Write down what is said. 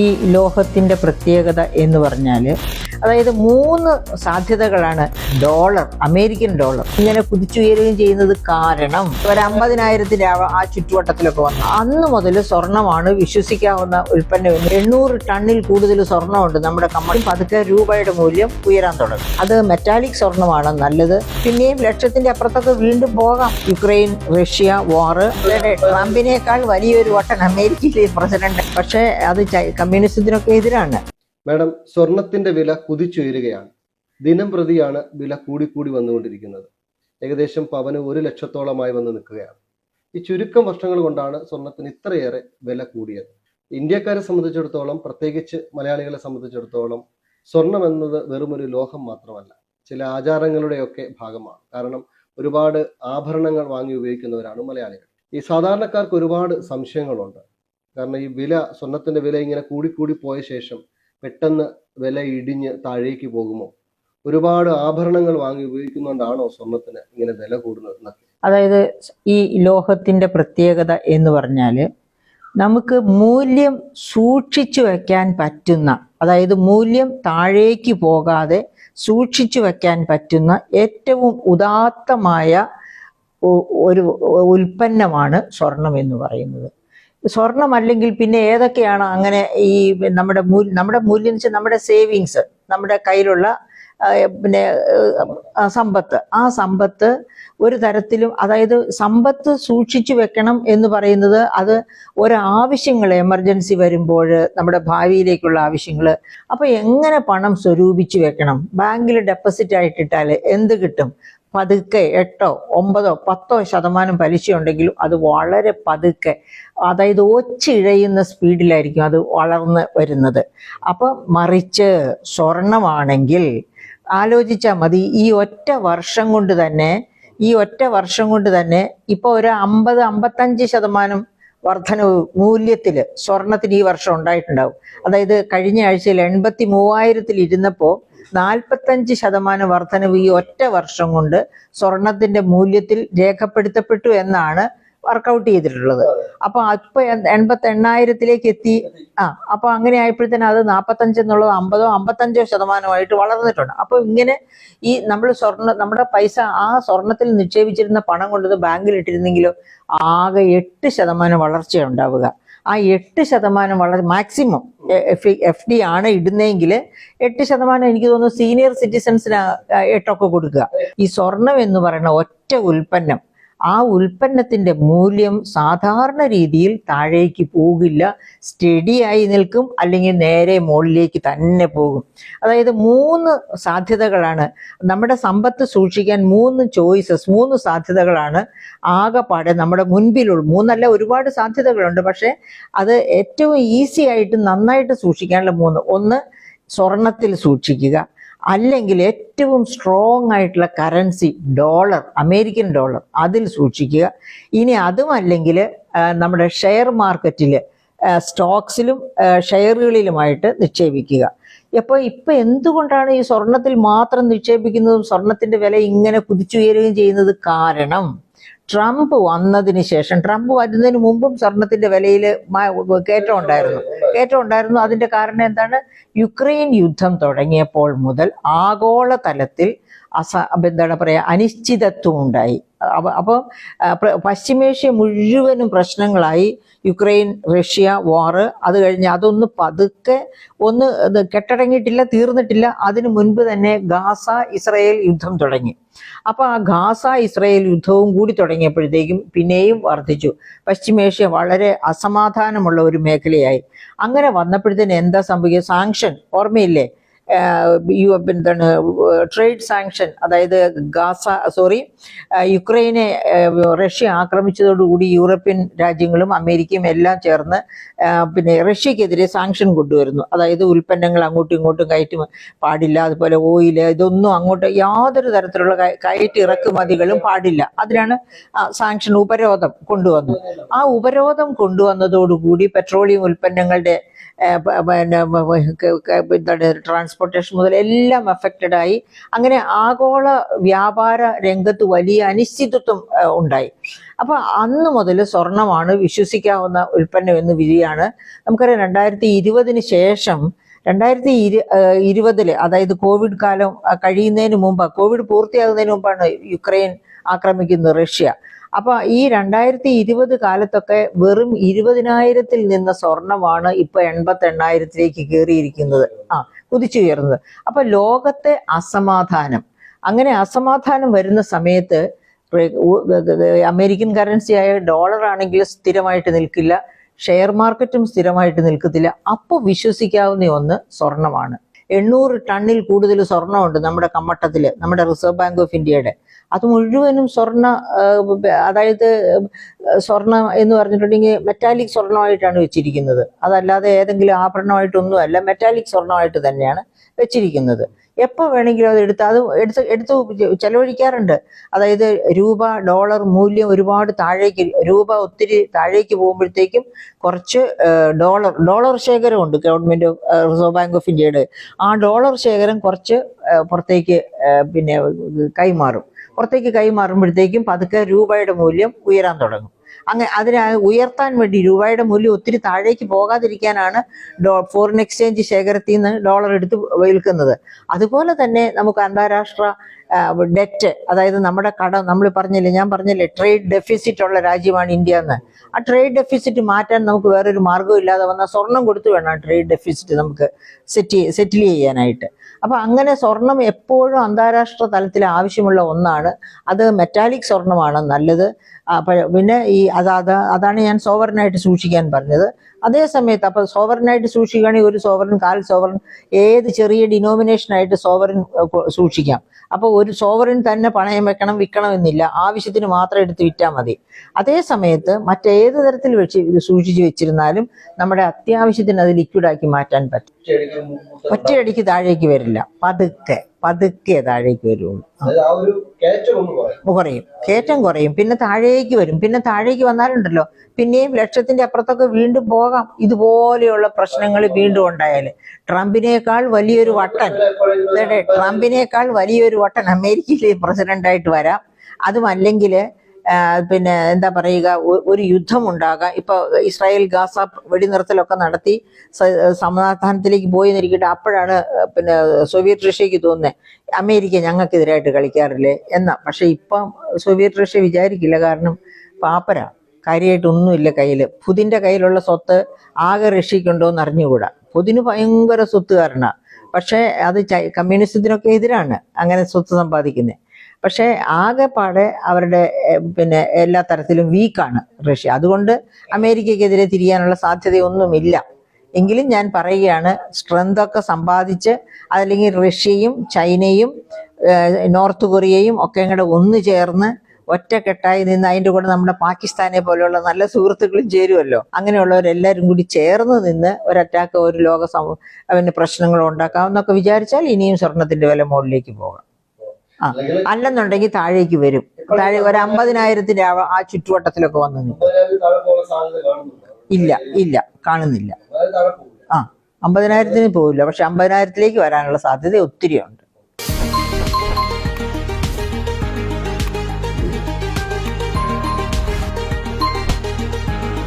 ഈ ലോഹത്തിന്റെ പ്രത്യേകത എന്ന് പറഞ്ഞാൽ അതായത് മൂന്ന് സാധ്യതകളാണ്. Dollar American dollar. ഇങ്ങനെ കുതിച്ചുയരുകയും ചെയ്യുന്നത് കാരണം ഒരു അമ്പതിനായിരത്തിന്റെ ആ- ചുറ്റുവട്ടത്തിലൊക്കെ വന്നു. അന്ന് മുതൽ സ്വർണമാണ് വിശ്വസിക്കാവുന്ന ഉൽപ്പന്നം എണ്ണൂറ് ടണ്ണിൽ കൂടുതൽ സ്വർണമുണ്ട് നമ്മുടെ കമ്പനി പതുക്കെ രൂപയുടെ മൂല്യം ഉയരാൻ തുടങ്ങും. അത് മെറ്റാലിക് സ്വർണമാണ് നല്ലത്. പിന്നെയും ലക്ഷത്തിന്റെ അപ്പുറത്തൊക്കെ വീണ്ടും പോകാം. യുക്രൈൻ റഷ്യ വാറ് ട്രംപിനേക്കാൾ വലിയൊരു വട്ടൻ അമേരിക്കയിലെ പ്രസിഡന്റ്. പക്ഷേ അത് കമ്മ്യൂണിസത്തിനൊക്കെ എതിരാണ്. മാഡം സ്വർണത്തിന്റെ വില കുതിച്ചുയരുകയാണ്. ദിനം പ്രതിയാണ് വില കൂടിക്കൂടി വന്നുകൊണ്ടിരിക്കുന്നത്. ഏകദേശം പവന് ഒരു ലക്ഷത്തോളമായി വന്ന് നിൽക്കുകയാണ്. ഈ ചുരുക്കം വർഷങ്ങൾ കൊണ്ടാണ് സ്വർണത്തിന് ഇത്രയേറെ വില കൂടിയത്. ഇന്ത്യക്കാരെ സംബന്ധിച്ചിടത്തോളം പ്രത്യേകിച്ച് മലയാളികളെ സംബന്ധിച്ചിടത്തോളം സ്വർണം എന്നത് വെറും ഒരു ലോഹം മാത്രമല്ല ചില ആചാരങ്ങളുടെയൊക്കെ ഭാഗമാണ്. കാരണം ഒരുപാട് ആഭരണങ്ങൾ വാങ്ങി ഉപയോഗിക്കുന്നവരാണ് മലയാളികൾ. ഈ സാധാരണക്കാർക്ക് ഒരുപാട് സംശയങ്ങളുണ്ട്. കാരണം ഈ വില സ്വർണത്തിന്റെ വില ഇങ്ങനെ കൂടിക്കൂടി പോയ ശേഷം പെട്ടെന്ന് വില ഇടിഞ്ഞ് താഴേക്ക് പോകുമോ? ഒരുപാട് ആഭരണങ്ങൾ വാങ്ങി ഉപയോഗിക്കുന്നതുകൊണ്ടാണോ സ്വർണത്തിന് ഇങ്ങനെ വില കൂടുന്നത് അതായത് ഈ ലോഹത്തിന്റെ പ്രത്യേകത എന്ന് പറഞ്ഞാൽ നമുക്ക് മൂല്യം സൂക്ഷിച്ചു വെക്കാൻ പറ്റുന്ന അതായത് മൂല്യം താഴേക്ക് പോകാതെ സൂക്ഷിച്ചു വെക്കാൻ പറ്റുന്ന ഏറ്റവും ഉദാത്തമായ ഒരു ഉൽപ്പന്നമാണ് സ്വർണം എന്ന് പറയുന്നത്. സ്വർണം അല്ലെങ്കിൽ പിന്നെ ഏതൊക്കെയാണ് അങ്ങനെ ഈ നമ്മുടെ നമ്മുടെ മൂല്യം വെച്ചാൽ നമ്മുടെ സേവിങ്സ് നമ്മുടെ കയ്യിലുള്ള പിന്നെ സമ്പത്ത്. ആ സമ്പത്ത് ഒരു തരത്തിലും അതായത് സമ്പത്ത് സൂക്ഷിച്ചു വെക്കണം എന്ന് പറയുന്നത് അത് ഒരാവശ്യങ്ങൾ എമർജൻസി വരുമ്പോൾ നമ്മുടെ ഭാവിയിലേക്കുള്ള ആവശ്യങ്ങൾ അപ്പൊ എങ്ങനെ പണം സ്വരൂപിച്ചു വെക്കണം? ബാങ്കിൽ ഡെപ്പോസിറ്റ് ആയിട്ടിട്ടാൽ എന്ത് കിട്ടും? പതുക്കെ എട്ടോ ഒമ്പതോ പത്തോ ശതമാനം പലിശ ഉണ്ടെങ്കിലും അത് വളരെ പതുക്കെ അതായത് ഒച്ചിഴയുന്ന സ്പീഡിലായിരിക്കും അത് വളർന്ന് വരുന്നത്. അപ്പം മറിച്ച് സ്വർണമാണെങ്കിൽ ആലോചിച്ചാൽ മതി ഈ ഒറ്റ വർഷം കൊണ്ട് തന്നെ ഈ ഒറ്റ വർഷം കൊണ്ട് തന്നെ ഇപ്പോൾ ഒരു അമ്പത് അമ്പത്തഞ്ച് ശതമാനം വർധനവ് മൂല്യത്തിൽ സ്വർണത്തിന് ഈ വർഷം ഉണ്ടായിട്ടുണ്ടാവും. അതായത് കഴിഞ്ഞ ആഴ്ചയിൽ എൺപത്തി മൂവായിരത്തിൽ ഇരുന്നപ്പോൾ നാൽപ്പത്തഞ്ച് ശതമാനം വർധനവ് ഈ ഒറ്റ വർഷം കൊണ്ട് സ്വർണത്തിന്റെ മൂല്യത്തിൽ രേഖപ്പെടുത്തപ്പെട്ടു എന്നാണ് വർക്കൗട്ട് ചെയ്തിട്ടുള്ളത്. അപ്പൊ ഇപ്പൊ എൺപത്തി എണ്ണായിരത്തിലേക്ക് എത്തി. ആ അപ്പൊ അങ്ങനെ ആയപ്പോഴത്തേനും അത് നാൽപ്പത്തഞ്ച് എന്നുള്ളത് അമ്പതോ അമ്പത്തഞ്ചോ ശതമാനമായിട്ട് വളർന്നിട്ടുണ്ട്. അപ്പൊ ഇങ്ങനെ ഈ നമ്മൾ സ്വർണ നമ്മുടെ പൈസ ആ സ്വർണത്തിൽ നിക്ഷേപിച്ചിരുന്ന പണം കൊണ്ടത് ബാങ്കിൽ ഇട്ടിരുന്നെങ്കിലോ ആകെ എട്ട് ശതമാനം വളർച്ചയുണ്ടാവുക. ആ എട്ട് ശതമാനം വളർ മാക്സിമം എഫ് എഫ് ഡി ആണ് ഇടുന്നതെങ്കിൽ എട്ട് ശതമാനം എനിക്ക് തോന്നുന്നു സീനിയർ സിറ്റിസൺസിന് എട്ടൊക്കെ കൊടുക്കുക. ഈ സ്വർണം എന്ന് പറയുന്ന ഒറ്റ ഉൽപ്പന്നം ആ ഉൽപ്പന്നത്തിന്റെ മൂല്യം സാധാരണ രീതിയിൽ താഴേക്ക് പോകില്ല. സ്റ്റഡി ആയി നിൽക്കും അല്ലെങ്കിൽ നേരെ മുകളിലേക്ക് തന്നെ പോകും. അതായത് മൂന്ന് സാധ്യതകളാണ്. നമ്മുടെ സമ്പത്ത് സൂക്ഷിക്കാൻ മൂന്ന് ചോയ്സസ് മൂന്ന് സാധ്യതകളാണ് ആകെപ്പാടെ നമ്മുടെ മുൻപിലുള്ള. മൂന്നല്ല ഒരുപാട് സാധ്യതകളുണ്ട്. പക്ഷേ അത് ഏറ്റവും ഈസി ആയിട്ട് നന്നായിട്ട് സൂക്ഷിക്കാനുള്ള മൂന്ന്. ഒന്ന് സ്വർണത്തിൽ സൂക്ഷിക്കുക. അല്ലെങ്കിൽ ഏറ്റവും സ്ട്രോങ് ആയിട്ടുള്ള കറൻസി ഡോളർ അമേരിക്കൻ ഡോളർ അതിൽ സൂക്ഷിക്കുക. ഇനി അതും അല്ലെങ്കിൽ നമ്മുടെ ഷെയർ മാർക്കറ്റിൽ സ്റ്റോക്സിലും ഷെയറുകളിലുമായിട്ട് നിക്ഷേപിക്കുക. അപ്പോൾ ഇപ്പൊ എന്തുകൊണ്ടാണ് ഈ സ്വർണത്തിൽ മാത്രം നിക്ഷേപിക്കുന്നതും സ്വർണത്തിന്റെ വില ഇങ്ങനെ കുതിച്ചുയരുകയും ചെയ്യുന്നത്? കാരണം ട്രംപ് വന്നതിന് ശേഷം ട്രംപ് വരുന്നതിന് മുമ്പും സ്വർണത്തിന്റെ വിലയിൽ കയറ്റം ഉണ്ടായിരുന്നു. കയറ്റം ഉണ്ടായിരുന്നു. അതിന്റെ കാരണം എന്താണ്? യുക്രൈൻ യുദ്ധം തുടങ്ങിയപ്പോൾ മുതൽ ആഗോളതലത്തിൽ അസ എന്താണ് പറയുക അനിശ്ചിതത്വം ഉണ്ടായി. അപ്പൊ പശ്ചിമേഷ്യ മുഴുവനും പ്രശ്നങ്ങളായി. യുക്രൈൻ റഷ്യ വാറ് അത് കഴിഞ്ഞ് അതൊന്ന് പതുക്കെ ഒന്ന് കെട്ടടങ്ങിയിട്ടില്ല തീർന്നിട്ടില്ല. അതിനു മുൻപ് തന്നെ ഗാസ ഇസ്രയേൽ യുദ്ധം തുടങ്ങി. അപ്പൊ ആ ഗാസ ഇസ്രയേൽ യുദ്ധവും കൂടി തുടങ്ങിയപ്പോഴത്തേക്കും പിന്നെയും വർദ്ധിച്ചു. പശ്ചിമേഷ്യ വളരെ അസമാധാനമുള്ള ഒരു മേഖലയായി. അങ്ങനെ വന്നപ്പോഴത്തേന് എന്താ സംഭവിക്കുക? സാങ്ഷൻ ഓർമ്മയില്ലേ? യു എന്താണ് ട്രേഡ് സാങ്ഷൻ അതായത് ഗാസ സോറി യുക്രൈനെ റഷ്യ ആക്രമിച്ചതോടുകൂടി യൂറോപ്യൻ രാജ്യങ്ങളും അമേരിക്കയും എല്ലാം ചേർന്ന് പിന്നെ റഷ്യക്കെതിരെ സാങ്ഷൻ കൊണ്ടുവരുന്നു. അതായത് ഉൽപ്പന്നങ്ങൾ അങ്ങോട്ടും ഇങ്ങോട്ടും കയറ്റി പാടില്ല. അതുപോലെ ഓയിൽ ഇതൊന്നും അങ്ങോട്ട് യാതൊരു തരത്തിലുള്ള കയ- കയറ്റി ഇറക്കുമതികളും പാടില്ല. അതിനാണ് സാങ്ഷൻ ഉപരോധം കൊണ്ടുവന്നത്. ആ ഉപരോധം കൊണ്ടുവന്നതോടുകൂടി പെട്രോളിയം ഉൽപ്പന്നങ്ങളുടെ പിന്നെ എന്താണ് ട്രാൻസ്പോർട്ടേഷൻ മുതൽ എല്ലാം അഫക്റ്റഡ് ആയി. അങ്ങനെ ആഗോള വ്യാപാര രംഗത്ത് വലിയ അനിശ്ചിതത്വം ഉണ്ടായി. അപ്പൊ അന്ന് മുതൽ സ്വർണമാണ് വിശ്വസിക്കാവുന്ന ഉൽപ്പന്നം എന്ന് വിധിയാണ്. നമുക്കറിയാം രണ്ടായിരത്തി ഇരുപതിന് ശേഷം രണ്ടായിരത്തി ഇരു ഇരുപതിൽ അതായത് കോവിഡ് കാലം കഴിയുന്നതിന് മുമ്പ് കോവിഡ് പൂർത്തിയാകുന്നതിന് മുമ്പാണ് യുക്രൈൻ ആക്രമിക്കുന്നത് റഷ്യ. അപ്പൊ ഈ രണ്ടായിരത്തി ഇരുപത് കാലത്തൊക്കെ വെറും ഇരുപതിനായിരത്തിൽ നിന്ന സ്വർണമാണ് ഇപ്പൊ എൺപത്തി എണ്ണായിരത്തിലേക്ക് കയറിയിരിക്കുന്നത്. ആ കുതിച്ചുയർന്നത്. അപ്പൊ ലോകത്തെ അസമാധാനം. അങ്ങനെ അസമാധാനം വരുന്ന സമയത്ത് അമേരിക്കൻ കറൻസി ആയ ഡോളർ ആണെങ്കിൽ സ്ഥിരമായിട്ട് നിൽക്കില്ല. ഷെയർ മാർക്കറ്റും സ്ഥിരമായിട്ട് നിൽക്കത്തില്ല. അപ്പോൾ വിശ്വസിക്കാവുന്ന ഒന്ന് സ്വർണമാണ്. എണ്ണൂറ് ടണ്ണിൽ കൂടുതൽ സ്വർണമുണ്ട് നമ്മുടെ കമ്മട്ടത്തിൽ നമ്മുടെ റിസർവ് ബാങ്ക് ഓഫ് ഇന്ത്യയുടെ. അത് മുഴുവനും സ്വർണ അതായത് സ്വർണം എന്ന് പറഞ്ഞിട്ടുണ്ടെങ്കിൽ മെറ്റാലിക് സ്വർണമായിട്ടാണ് വെച്ചിരിക്കുന്നത്. അതല്ലാതെ ഏതെങ്കിലും ആഭരണമായിട്ടൊന്നുമല്ല മെറ്റാലിക് സ്വർണമായിട്ട് തന്നെയാണ് വെച്ചിരിക്കുന്നത്. എപ്പോൾ വേണമെങ്കിലും അത് എടുത്ത് അത് എടുത്ത് എടുത്ത് ചെലവഴിക്കാറുണ്ട്. അതായത് രൂപ ഡോളർ മൂല്യം ഒരുപാട് താഴേക്ക് രൂപ ഒത്തിരി താഴേക്ക് പോകുമ്പോഴത്തേക്കും കുറച്ച് ഡോളർ ഡോളർ ശേഖരമുണ്ട് ഗവൺമെന്റ് റിസർവ് ബാങ്ക് ഓഫ് ഇന്ത്യയുടെ. ആ ഡോളർ ശേഖരം കുറച്ച് പുറത്തേക്ക് പിന്നെ കൈമാറും. പുറത്തേക്ക് കൈമാറുമ്പോഴത്തേക്കും പതുക്കെ രൂപയുടെ മൂല്യം ഉയരാൻ തുടങ്ങും. അങ്ങനെ അതിനെ ഉയർത്താൻ വേണ്ടി രൂപയുടെ മൂല്യം ഒത്തിരി താഴേക്ക് പോകാതിരിക്കാനാണ് ഡോ ഫോറിൻ എക്സ്ചേഞ്ച് ശേഖരത്തിൽ നിന്ന് ഡോളർ എടുത്ത് വിൽക്കുന്നത്. അതുപോലെ തന്നെ നമുക്ക് അന്താരാഷ്ട്ര ഡെറ്റ് അതായത് നമ്മുടെ കട നമ്മൾ പറഞ്ഞില്ലേ ഞാൻ പറഞ്ഞില്ലേ ട്രേഡ് ഡെഫിസിറ്റ് ഉള്ള രാജ്യമാണ് ഇന്ത്യ എന്ന് ആ ട്രേഡ് ഡെഫിസിറ്റ് മാറ്റാൻ നമുക്ക് വേറൊരു മാർഗം ഇല്ലാതെ വന്നാൽ സ്വർണം കൊടുത്തു വേണം ട്രേഡ് ഡെഫിസിറ്റ് നമുക്ക് സെറ്റ് സെറ്റിൽ ചെയ്യാനായിട്ട്. അപ്പൊ അങ്ങനെ സ്വർണം എപ്പോഴും അന്താരാഷ്ട്ര തലത്തിൽ ആവശ്യമുള്ള ഒന്നാണ്. അത് മെറ്റാലിക് സ്വർണമാണ് നല്ലത്. പിന്നെ ഈ അത് അതാണ് ഞാൻ സോവറിനായിട്ട് സൂക്ഷിക്കാൻ പറഞ്ഞത്. അതേ സമയത്ത് അപ്പൊ സോവറിനായിട്ട് സൂക്ഷിക്കുകയാണെങ്കിൽ ഒരു സോവറിൻ കാൽ സോവറിൻ ഏത് ചെറിയ ഡിനോമിനേഷനായിട്ട് സോവറിൻ സൂക്ഷിക്കാം. അപ്പോൾ ഒരു സോവറിൻ തന്നെ പണയം വെക്കണം വിൽക്കണം എന്നില്ല ആവശ്യത്തിന് മാത്രം എടുത്ത് വിറ്റാൽ മതി. അതേ സമയത്ത് മറ്റേത് തരത്തിൽ വെച്ച് സൂക്ഷിച്ചു വെച്ചിരുന്നാലും നമ്മുടെ അത്യാവശ്യത്തിന് അത് ലിക്വിഡാക്കി മാറ്റാൻ പറ്റും. ഒറ്റയടിക്ക് താഴേക്ക് വരില്ല. പതുക്കെ പതുക്കെ താഴേക്ക് വരുള്ളൂ. കുറയും. കയറ്റം കുറയും. പിന്നെ താഴേക്ക് വരും. പിന്നെ താഴേക്ക് വന്നാലുണ്ടല്ലോ. പിന്നെയും ലക്ഷ്യത്തിന്റെ അപ്പുറത്തൊക്കെ വീണ്ടും പോകാം. ഇതുപോലെയുള്ള പ്രശ്നങ്ങൾ വീണ്ടും ഉണ്ടായാൽ. ട്രംപിനേക്കാൾ വലിയൊരു വട്ടൻ. ട്രംപിനേക്കാൾ വലിയൊരു വട്ടൻ അമേരിക്കയിലെ പ്രസിഡന്റായിട്ട് വരാം. അതുമല്ലെങ്കിൽ പിന്നെ എന്താ പറയുക ഒരു യുദ്ധം ഉണ്ടാകാം ഇപ്പൊ ഇസ്രായേൽ ഗാസ വെടിനിർത്തലൊക്കെ നടത്തി സമാധാനത്തിലേക്ക് പോയി എന്നിരിക്കട്ടെ അപ്പോഴാണ് പിന്നെ സോവിയറ്റ് റഷ്യക്ക് തോന്നുന്നത് അമേരിക്ക ഞങ്ങൾക്കെതിരായിട്ട് കളിക്കാറില്ലേ എന്നാ. പക്ഷെ ഇപ്പം സോവിയറ്റ് റഷ്യ വിചാരിക്കില്ല കാരണം പാപ്പര കാര്യമായിട്ടൊന്നുമില്ല കയ്യിൽ പുതിന്റെ കയ്യിലുള്ള സ്വത്ത് ആകെ റഷ്യക്കുണ്ടോ എന്ന് അറിഞ്ഞുകൂടാ പുതിന് ഭയങ്കര സ്വത്തുകാരനാണ് പക്ഷേ അത് കമ്മ്യൂണിസത്തിനൊക്കെ എതിരാണ് അങ്ങനെ സ്വത്ത് സമ്പാദിക്കുന്നത് പക്ഷേ ആകെപ്പാടെ അവരുടെ പിന്നെ എല്ലാ തരത്തിലും വീക്കാണ് റഷ്യ. അതുകൊണ്ട് അമേരിക്കക്കെതിരെ തിരിയാനുള്ള സാധ്യതയൊന്നുമില്ല. എങ്കിലും ഞാൻ പറയുകയാണ് സ്ട്രെങ്തൊക്കെ സമ്പാദിച്ച് അതല്ലെങ്കിൽ റഷ്യയും ചൈനയും നോർത്ത് കൊറിയയും ഒക്കെ കൂടെ ഒന്നു ചേർന്ന് ഒറ്റക്കെട്ടായി നിന്ന് അതിന്റെ കൂടെ നമ്മുടെ പാകിസ്ഥാനെ പോലെയുള്ള നല്ല സുഹൃത്തുക്കളും ചേരുമല്ലോ അങ്ങനെയുള്ളവരെല്ലാവരും കൂടി ചേർന്ന് നിന്ന് ഒരു അറ്റാക്ക് ഒരു ലോക സമൂഹ അവന് പ്രശ്നങ്ങൾ ഉണ്ടാക്കാം എന്നൊക്കെ വിചാരിച്ചാൽ ഇനിയും സ്വർണത്തിന്റെ വില മുകളിലേക്ക് പോകാം. ആ അല്ലെന്നുണ്ടെങ്കിൽ താഴേക്ക് വരും. താഴെ ഒരു അമ്പതിനായിരത്തിന്റെ ആ- ചുറ്റുവട്ടത്തിലൊക്കെ വന്നു ഇല്ല ഇല്ല കാണുന്നില്ല. ആ അമ്പതിനായിരത്തിന് പോവില്ല. പക്ഷെ അമ്പതിനായിരത്തിലേക്ക് വരാനുള്ള സാധ്യത ഒത്തിരിയുണ്ട്.